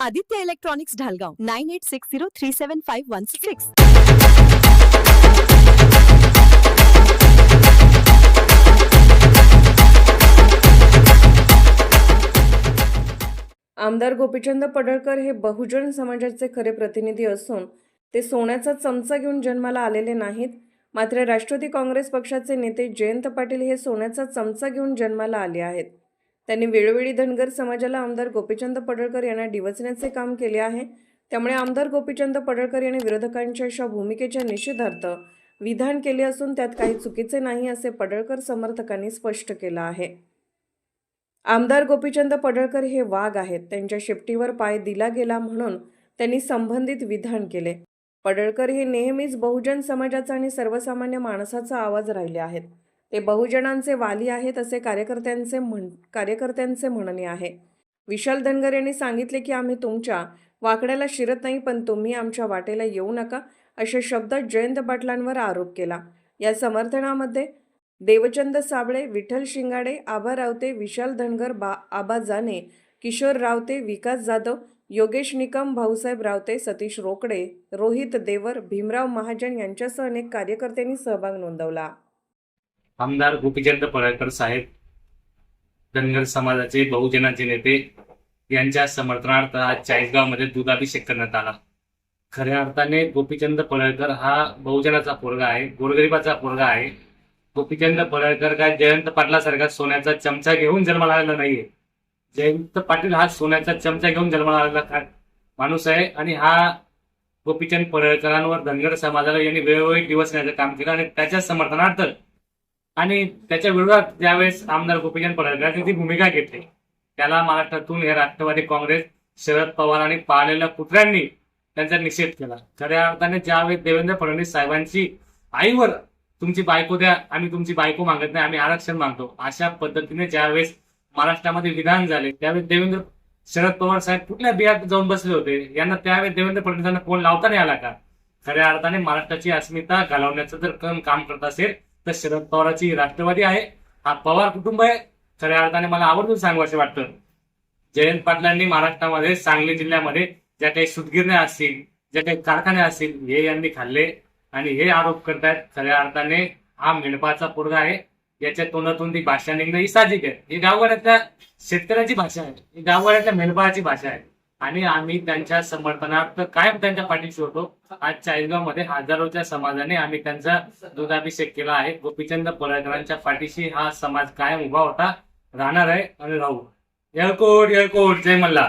Aditya electronics Dhalgaon nine eight six zero three seven five one six. आमदार गोपीचंद पडळकर हे बहुजन समाजाचे खरे प्रतिनिधी असून ते सोन्याचा चमचा घेऊन जन्माला आलेले नाहीत. मात्र राष्ट्रवादी काँग्रेस पक्षाचे नेते जयंत पाटील हे सोन्याचा चमचा घेऊन जन्माला आले आहेत. त्यांनी वेळोवेळी धनगर समाजाला आमदार गोपीचंद पडळकर यांना डिवचण्याचे काम केले आहे. त्यामुळे आमदार गोपीचंद पडळकर यांनी विरोधकांच्या अशा भूमिकेच्या निषेधार्थ विधान केले असून त्यात काही चुकीचे नाही असे पडळकर समर्थकांनी स्पष्ट केलं आहे. आमदार गोपीचंद पडळकर हे वाघ आहेत. त्यांच्या शेपटीवर पाय दिला गेला म्हणून त्यांनी संबंधित विधान केले. पडळकर हे नेहमीच बहुजन समाजाचा आणि सर्वसामान्य माणसाचा आवाज राहिले आहेत. ते बहुजनांचे वाली आहेत असे कार्यकर्त्यांचे म्हण कार्यकर्त्यांचे म्हणणे आहे. विशाल धनगर यांनी सांगितले की आम्ही तुमच्या वाकड्याला शिरत नाही पण तुम्ही आमच्या वाटेला येऊ नका अशा शब्दात जयंत पाटलांवर आरोप केला. या समर्थनामध्ये देवचंद साबळे विठ्ठल शिंगाडे आबा रावते विशाल धनगर बा आबा जाने किशोर रावते विकास जाधव योगेश निकम भाऊसाहेब रावते सतीश रोकडे रोहित देवर भीमराव महाजन यांच्यासह अनेक कार्यकर्त्यांनी सहभाग नोंदवला. आमदार गोपीचंद पडळकर साहेब धनगर समाजाचे बहुजनाचे नेते यांच्या समर्थनार्थ आज चाळीसगावमध्ये दुधाभिषेक करण्यात आला. खऱ्या अर्थाने गोपीचंद पडळकर हा बहुजनाचा पोरगा आहे गोरगरिबाचा पोरगा आहे. गोपीचंद पडळकर काय जयंत पाटलासारखा सोन्याचा चमचा घेऊन जन्माला आलेला नाहीये. जयंत पाटील हा सोन्याचा चमचा घेऊन जन्माला आलेला माणूस आहे आणि हा गोपीचंद पडळकरांवर धनगर समाजाला यांनी वेळोवेळी दिवस दिवसण्याचं काम केलं आणि त्याच्या समर्थनार्थ आणि त्याच्या विरोधात ज्यावेळेस आमदार गोपीचंद पडळकर ती भूमिका घेतली त्याला महाराष्ट्रातून हे राष्ट्रवादी काँग्रेस शरद पवार आणि पाळलेल्या कुत्र्यांनी त्यांचा निषेध केला. खऱ्या अर्थाने ज्यावेळेस देवेंद्र फडणवीस साहेबांची आईवर तुमची बायको द्या आम्ही तुमची बायको मागत नाही आम्ही आरक्षण मागतो अशा पद्धतीने ज्यावेळेस महाराष्ट्रामध्ये विधान झाले त्यावेळेस देवेंद्र शरद पवार साहेब कुठल्या बियात जाऊन बसले होते यांना त्यावेळेस देवेंद्र फडणवीसांना फोन लावता नाही आला का? खऱ्या अर्थाने महाराष्ट्राची अस्मिता घालवण्याचं जर काम करत असेल तर शरद पवाराची राष्ट्रवादी आहे. हा पवार कुटुंब आहे. खऱ्या अर्थाने मला आवर्जून सांगावं वाटतं. जयंत पाटलांनी महाराष्ट्रामध्ये सांगली जिल्ह्यामध्ये ज्या काही सुतगिरण्या असतील ज्या काही कारखाने असतील हे यांनी खाल्ले आणि हे आरोप करतायत. खऱ्या अर्थाने हा मेंढपाचा पोरगा आहे. याच्या तोंडातून ती भाषा निघणं ही साहजिक आहे. ही गावगाड्यातल्या शेतकऱ्याची भाषा आहे. ही गावगाड्यातल्या मेंढपाळाची भाषा आहे. आणि आम्ही त्यांच्या समर्थनार्थ कायम त्यांच्या पाठीशी होतो आज चाळीसगावमध्ये हजारोच्या समाजाने आम्ही त्यांचा दुधाभिषेक केला आहे. गोपीचंद पडळकरांच्या पाठीशी हा समाज कायम उभा होता. राहणार आहे आणि राहू येळकोट येळकोट. जय मल्हार.